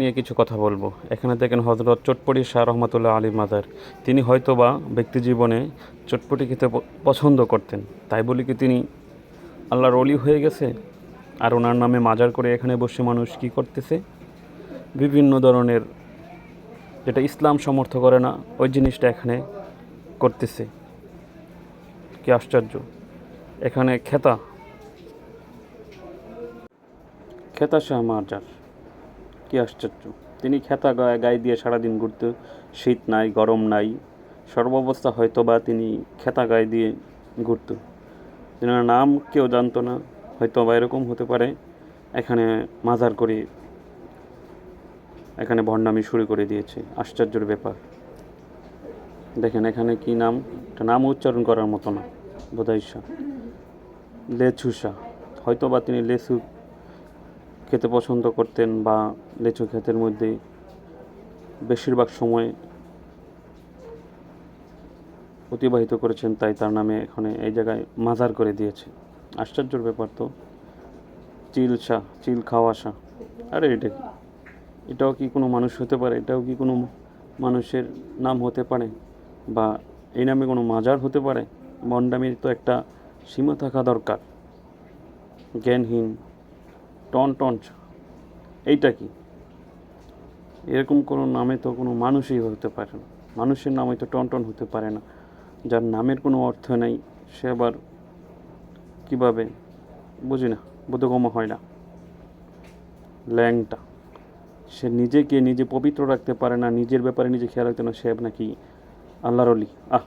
নিয়ে কিছু কথা বলব। এখানে দেখেন হজরত চটপটি শাহ রহমতুল্লাহ আলী মাদার। তিনি হয়তোবা ব্যক্তি জীবনে চটপটি খেতে পছন্দ করতেন। তাই বলি কি তিনি আল্লাহর অলি হয়ে গেছে আর ওনার নামে মাজার করে এখানে বসে মানুষ কি করতেছে? বিভিন্ন ধরনের যেটা ইসলাম সমর্থ করে না, ওই জিনিসটা এখানে করতেছে। কি আশ্চর্য। এখানে খেতা। খেতা শাহ মাজার। কি আশ্চর্য। তিনি খেতা গায়ে গায়ে দিয়ে সারাদিন ঘুরতে, শীত নাই, গরম নাই, সর্বাবস্থা হয়তো বা তিনি খেতা গায়ে দিয়ে ঘুরত। যেনার নাম কেউ জানতো না হয়তো বা এরকম হতে পারে, এখানে মাজার করে, এখানে ভণ্ডামি শুরু করে দিয়েছে। আশ্চর্যের ব্যাপার। দেখেন, এখানে কি নাম? একটা নাম উচ্চারণ করার মতো না বোধাই শাহ লেচু শাহ হয়তো বা তিনি লেচু খেতে পছন্দ করতেন বা লিচু ক্ষেতের মধ্যে বেশিরভাগ সময় অতিবাহিত করেছেন, তাই তার নামে এখানে এই জায়গায় মাজার করে দিয়েছে। আশ্চর্যের ব্যাপার তো, চিল শাহ চিল খাওয়া শাহ আরে, এটা এটাও কি কোনো মানুষ হতে পারে? এটাও কি কোনো মানুষের নাম হতে পারে? বা এই নামে কোনো মাজার হতে পারে? মন্ডামির তো একটা সীমা থাকা দরকার। জ্ঞানহীন টন টন। এইটা কি? এরকম কোনো নামে তো কোনো মানুষই হতে পারে না। মানুষের নামে তো টন টন হতে পারে না। যার নামের কোনো অর্থ নেই, সে আবার কীভাবে? বুঝি না, বোধগম্য হয় না। ল্যাংটা। সে নিজেকে নিজে পবিত্র রাখতে পারে না, নিজের ব্যাপারে নিজে খেয়াল রাখতে না, সে নাকি আল্লাহর আহ!